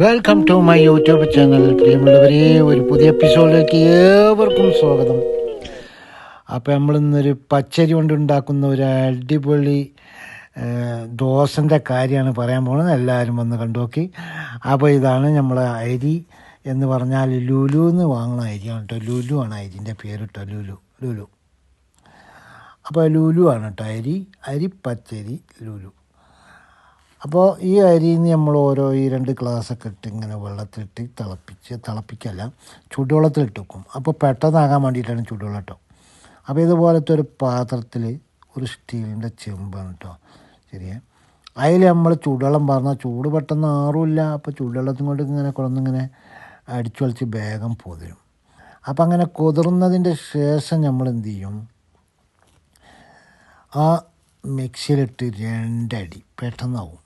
Welcome to my YouTube channel പ്രിയമുള്ളവരെ ഒരു പുതിയ എപ്പിസോഡിലേക്ക് ഏവർക്കും സ്വാഗതം. അപ്പോൾ നമ്മൾ ഇന്നൊരു പച്ചരി കൊണ്ട് ഉണ്ടാക്കുന്ന ഒരു അടിപൊളി ദോശന്റെ കാര്യമാണ് പറയാൻ പോകുന്നത്. എല്ലാവരും വന്ന് കണ്ടു നോക്കി. അപ്പോൾ ഇതാണ് നമ്മൾ അരി എന്ന് പറഞ്ഞാൽ ലുലു എന്ന് വാങ്ങുന്ന അരിയാണ് കേട്ടോ. ലുലു ആണ് അരിന്റെ പേര് കേട്ടോ. ലുലു ലുലു. അപ്പോൾ ലുലു ആണ് കേട്ടോ അരി. അരി പച്ചരി ലുലു. അപ്പോൾ ഈ അരിയിൽ നിന്ന് നമ്മൾ ഓരോ ഈ രണ്ട് ഗ്ലാസ്സൊക്കെ ഇട്ട് ഇങ്ങനെ വെള്ളത്തിലിട്ട് തിളപ്പിച്ച് തിളപ്പിക്കല്ല ചൂടുവെള്ളത്തിലിട്ട് വെക്കും. അപ്പോൾ പെട്ടെന്നാകാൻ വേണ്ടിയിട്ടാണ് ചൂടുവെള്ളം കേട്ടോ അപ്പോൾ ഇതുപോലത്തെ ഒരു പാത്രത്തിൽ ഒരു സ്റ്റീലിന്റെ ചെമ്പാണ് കേട്ടോ ശരിയേ? അതിൽ നമ്മൾ ചൂടുവെള്ളം പറഞ്ഞാൽ ചൂട് പെട്ടെന്ന് ആറുമില്ല അപ്പോൾ ചൂടുവെള്ളത്തും കൊണ്ട് ഇങ്ങനെ കുറന്നിങ്ങനെ അടിച്ചു വലിച്ച് വേഗം പൊതിരും. അപ്പം അങ്ങനെ കുതിർന്നതിന്റെ ശേഷം നമ്മൾ എന്ത് ചെയ്യും? ആ മിക്സിയിലിട്ട് രണ്ടടി പെട്ടെന്നാവും.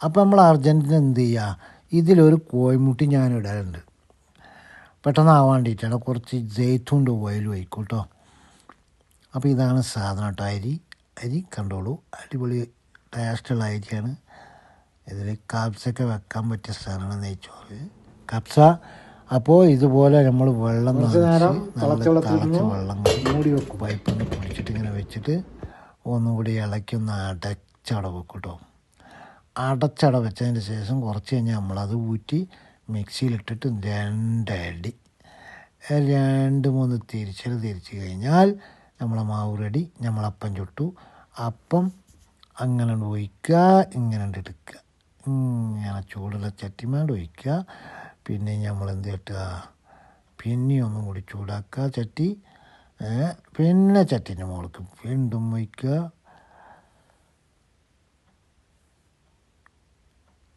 അപ്പോൾ നമ്മൾ അർജന്റിന് എന്ത് ചെയ്യുക ഇതിലൊരു കോഴിമുട്ടി ഞാൻ ഇടാറുണ്ട് പെട്ടെന്നാവാൻ വേണ്ടിയിട്ടാണ് കുറച്ച് ജെയ്ത്തുണ്ട് ഓയിൽ ഒഴിക്കും കേട്ടോ അപ്പോൾ ഇതാണ് സാധനം കേട്ടോ അരി അരി കണ്ടോളൂ. അടിപൊളി ടേസ്റ്റുള്ള അരിയാണ്. ഇതിൽ കാപ്സൊക്കെ വെക്കാൻ പറ്റിയ സാധനമാണ് നെയ്ച്ചോറ്. കപ്സ അപ്പോൾ ഇതുപോലെ നമ്മൾ വെള്ളം തിളച്ച വെള്ളം മൂടി വെക്കും. പൈപ്പൊന്ന് പിടിച്ചിട്ട് ഇങ്ങനെ വെച്ചിട്ട് ഒന്നുകൂടി ഇളക്കി ഒന്ന് അടച്ചവിടെ വെക്കും കേട്ടോ അടച്ചട വെച്ചതിന് ശേഷം കുറച്ച് കഴിഞ്ഞാൽ നമ്മളത് ഊറ്റി മിക്സിയിലിട്ടിട്ട് രണ്ടടി രണ്ട് മൂന്ന് തിരിച്ചൽ തിരിച്ച് കഴിഞ്ഞാൽ നമ്മളെ മാവ് റെഡി നമ്മളപ്പം ചുട്ടു. അപ്പം അങ്ങനെ ഒഴിക്കുക ഇങ്ങനെ എടുക്കുക. ഇങ്ങനെ ചൂടുള്ള ചട്ടിമാട് ഒഴിക്കുക. പിന്നെ നമ്മൾ എന്ത് കിട്ടുക പിന്നെ ഒന്നും കൂടി ചൂടാക്കുക ചട്ടി. പിന്നെ ചട്ടിന്റെ മുകൾക്ക് വീണ്ടും വയ്ക്കുക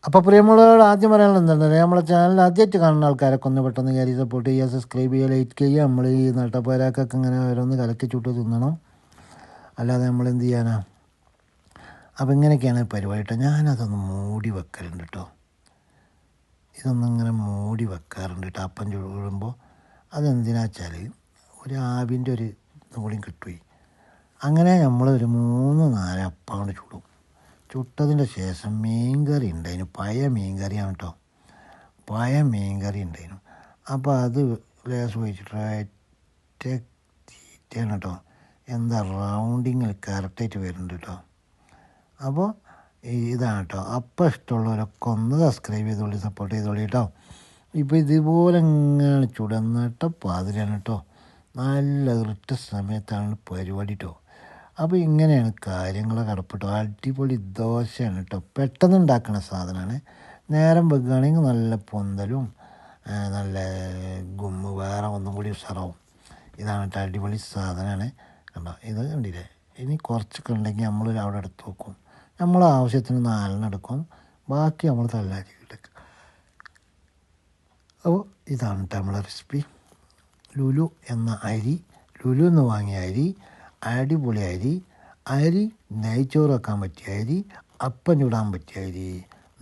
അപ്പോൾ പ്രിയമുള്ളവരോട് ആദ്യം പറയാനുള്ളത് എന്താണ്? നമ്മളെ ചാനൽ ആദ്യമായിട്ട് കാണുന്ന ആൾക്കാരൊക്കെ ഒന്ന് പെട്ടെന്ന് കയറി സപ്പോർട്ട് ചെയ്യുക സബ്സ്ക്രൈബ് ചെയ്യുക ലൈക്ക് ചെയ്യുക. നമ്മൾ ഈ നട്ടപ്പോരാക്കൊക്കെ ഇങ്ങനെ ഓരോന്ന് കലക്കി ചുട്ട് തിന്നണം. അല്ലാതെ നമ്മൾ എന്ത് ചെയ്യാനാ? അപ്പോൾ ഇങ്ങനെയൊക്കെയാണ് പരിപാടി ഞാനതൊന്ന് മൂടി വെക്കലുണ്ട് കേട്ടോ ഇതൊന്നും ഇങ്ങനെ മൂടി വെക്കാറുണ്ട് കേട്ടോ അപ്പം ചുടുമ്പോൾ അതെന്തിനാ വെച്ചാൽ ഒരു ആവിന്റെ ഒരു ഇതുകൂടിയും കിട്ടുപോയി അങ്ങനെ നമ്മൾ ഒരു മൂന്ന് നാല് അപ്പം കൊണ്ട് ചുടും. ചുട്ടതിന്റെ ശേഷം മീൻകറി ഉണ്ടായിരുന്നു. പഴയ മീൻകറിയാണ് കേട്ടോ പഴയ മീൻകറി ഉണ്ടായിരുന്നു. അപ്പോൾ അത് ലേസ് ഒഴിച്ചിട്ട് തീറ്റയാണ് കേട്ടോ എന്താ റൗണ്ടിങ്ങിൽ കറക്റ്റായിട്ട് വരുന്നുണ്ട് കേട്ടോ അപ്പോൾ ഇതാണ് കേട്ടോ അപ്പം ഇഷ്ടമുള്ളവരൊക്കെ ഒന്ന് സബ്സ്ക്രൈബ് ചെയ്തോളി സപ്പോർട്ട് ചെയ്തോളി കേട്ടോ ഇപ്പോൾ ഇതുപോലെ ഇങ്ങനെ ചുടന്നിട്ട പാതിരാണ് കേട്ടോ നല്ല കൃത്യ സമയത്താണ് പരിപാടി കേട്ടോ അപ്പോൾ ഇങ്ങനെയാണ് കാര്യങ്ങൾ കടപ്പെട്ടു അടിപൊളി ദോശയാണ് കേട്ടോ. പെട്ടെന്ന് ഉണ്ടാക്കുന്ന സാധനമാണ് നേരം വെക്കുകയാണെങ്കിൽ നല്ല പൊന്തലും നല്ല ഗുമ്മ് വേറെ ഒന്നും കൂടി ഉഷാറാവും. ഇതാണ് കേട്ടോ അടിപൊളി സാധനമാണ് കണ്ടോ? ഇത് കണ്ടില്ലേ? ഇനി കുറച്ചൊക്കെ ഉണ്ടെങ്കിൽ നമ്മൾ അവിടെ എടുത്ത് വെക്കും. നമ്മൾ ആവശ്യത്തിന് നാലെണ്ണം എടുക്കും. ബാക്കി നമ്മൾ തല്ലാരി എടുക്കും. അപ്പോൾ ഇതാണ് കേട്ടോ നമ്മളെ റെസിപ്പി ലുലു എന്ന അരി ലുലു എന്ന് വാങ്ങിയ അരി അടിപൊളി അരി അരി നെയ്ച്ചോറ് വെക്കാൻ പറ്റിയ അരി അപ്പം ചുടാൻ പറ്റിയ അരി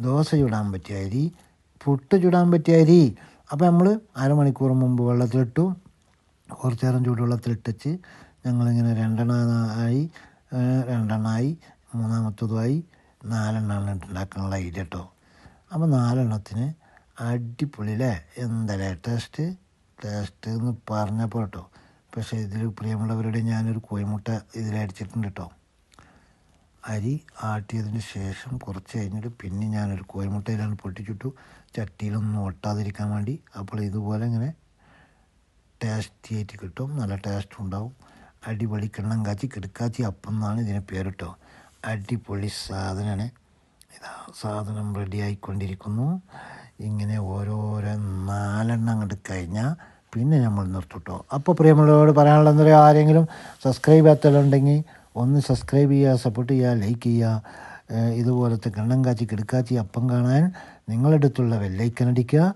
ദോശ ചുടാൻ പറ്റിയ അരി പുട്ട് ചുടാൻ പറ്റിയ അരി അപ്പോൾ നമ്മൾ അരമണിക്കൂർ മുമ്പ് വെള്ളത്തിലിട്ടു. കുറച്ച് നേരം ചൂടുവെള്ളത്തിലിട്ടിച്ച് ഞങ്ങളിങ്ങനെ രണ്ടെണ്ണമായി രണ്ടെണ്ണമായി മൂന്നാമത്തതുമായി നാലെണ്ണമാണ് ഉണ്ടാക്കാനുള്ള ഐഡിയ കേട്ടോ അപ്പോൾ നാലെണ്ണത്തിന് അടിപൊളിയില്ലേ? എന്തല്ലേ ടേസ്റ്റ്? ടേസ്റ്റ് എന്ന് പറഞ്ഞപ്പോൾ കേട്ടോ പക്ഷേ ഇതിൽ പ്രിയമുള്ളവരുടെ ഞാനൊരു കോഴിമുട്ട ഇതിലടിച്ചിട്ടുണ്ട് കേട്ടോ അരി ആട്ടിയതിന് ശേഷം കുറച്ച് കഴിഞ്ഞിട്ട് പിന്നെ ഞാനൊരു കോഴിമുട്ടയിലാണ് പൊട്ടിച്ചിട്ടു. ചട്ടിയിലൊന്നും ഒട്ടാതിരിക്കാൻ വേണ്ടി അപ്പോൾ ഇതുപോലെ ഇങ്ങനെ ടേസ്റ്റി ആയിട്ട് കിട്ടും. നല്ല ടേസ്റ്റ് ഉണ്ടാവും. അടിപൊളി കിണ്ണം കാച്ചി കിടക്കാച്ചി അപ്പം എന്നാണ് ഇതിന് പേര് കേട്ടോ അടിപൊളി സാധനമാണ് ഇതാ സാധനം റെഡി ആയിക്കൊണ്ടിരിക്കുന്നു. ഇങ്ങനെ ഓരോരോ നാലെണ്ണം അങ്ങോട്ട് കഴിഞ്ഞാൽ പിന്നെ നമ്മൾ നിർത്തുട്ടോ. അപ്പോൾ പ്രിയമുള്ളവരോട് പറയാനുള്ള എന്താ ആരെങ്കിലും സബ്സ്ക്രൈബ് ചെയ്യാത്തവരുണ്ടെങ്കിൽ ഒന്ന് സബ്സ്ക്രൈബ് ചെയ്യുക സപ്പോർട്ട് ചെയ്യുക ലൈക്ക് ചെയ്യുക. ഇതുപോലത്തെ കണ്ണം കാച്ചി കിടക്കാച്ചി അപ്പം കാണാൻ നിങ്ങളടുത്തുള്ള വെല്ലൈക്കൻ അടിക്കുക.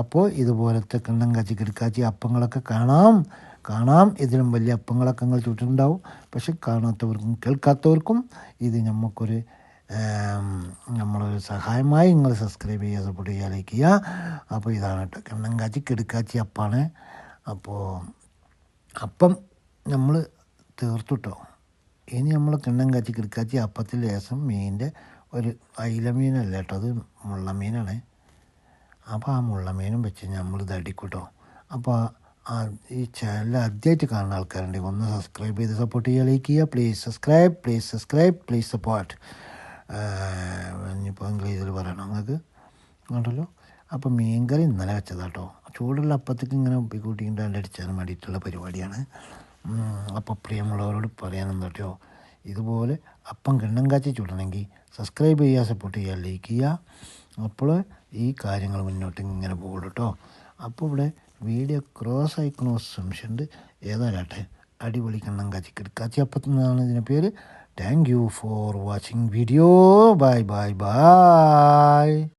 അപ്പോൾ ഇതുപോലത്തെ കണ്ണം കാച്ചി കിടക്കാച്ചി അപ്പങ്ങളൊക്കെ കാണാം. കാണാം. ഇതിലും വലിയ അപ്പങ്ങളൊക്കെ നിങ്ങൾ ചുറ്റുണ്ടാവും പക്ഷെ കാണാത്തവർക്കും കേൾക്കാത്തവർക്കും ഇത് നമുക്കൊരു നമ്മളൊരു സഹായമായി നിങ്ങൾ സബ്സ്ക്രൈബ് ചെയ്യുക സപ്പോർട്ട് ചെയ്യുക ലൈക്ക് ചെയ്യുക. അപ്പോൾ ഇതാണ് കേട്ടോ. കണ്ണങ്കാച്ചി കെടുക്കാച്ചി അപ്പാണ്. അപ്പോൾ അപ്പം നമ്മൾ തീർത്തുട്ടോ ഇനി നമ്മൾ കിണ്ണങ്കാച്ചി കിടുക്കാച്ചി അപ്പത്തിൽ ശേഷം മീനിന്റെ ഒരു അയില മീനല്ല കേട്ടോ അത് മുള്ളമീനാണ്. അപ്പോൾ ആ മുള്ളമീനും വെച്ച് നമ്മൾ ഇത് അടിക്കൂട്ടോ അപ്പോൾ ഈ ചാനൽ ആദ്യമായിട്ട് കാണുന്ന ആൾക്കാരുണ്ടെങ്കിൽ ഒന്ന് സബ്സ്ക്രൈബ് ചെയ്ത് സപ്പോർട്ട് ചെയ്യുക ലൈക്ക് ചെയ്യുക. Please subscribe please subscribe please support ഇനിയിപ്പോൾ ഇംഗ്ലീഷിൽ പറയണം. നിങ്ങൾക്ക് ഉണ്ടല്ലോ? അപ്പോൾ മീൻകറി ഇന്നലെ വെച്ചതാട്ടോ. ചൂടുള്ള അപ്പത്തേക്ക് ഇങ്ങനെ ഉപ്പിക്കൂട്ടിയിട്ട് അടിച്ചാൻ വേണ്ടിയിട്ടുള്ള പരിപാടിയാണ്. അപ്പോൾ പ്രിയമുള്ളവരോട് കേട്ടോ ഇതുപോലെ അപ്പം കിണ്ണം കാച്ചി ചൂടണമെങ്കിൽ സബ്സ്ക്രൈബ് ചെയ്യുക സപ്പോർട്ട് ചെയ്യുക ലൈക്ക് ചെയ്യുക. അപ്പോൾ ഈ കാര്യങ്ങൾ മുന്നോട്ട് ഇങ്ങനെ പോകുള്ളൂ കേട്ടോ അപ്പോൾ ഇവിടെ വീഡിയോ ക്രോസ് ആയിക്കണോ സംശയമുണ്ട്. ഏതായാലും അടിപൊളി കിണ്ണം കാച്ചി കിടക്കാച്ചി അപ്പത്തുനിന്നാണ് ഇതിന്റെ പേര്. Thank you for watching video. Bye bye bye.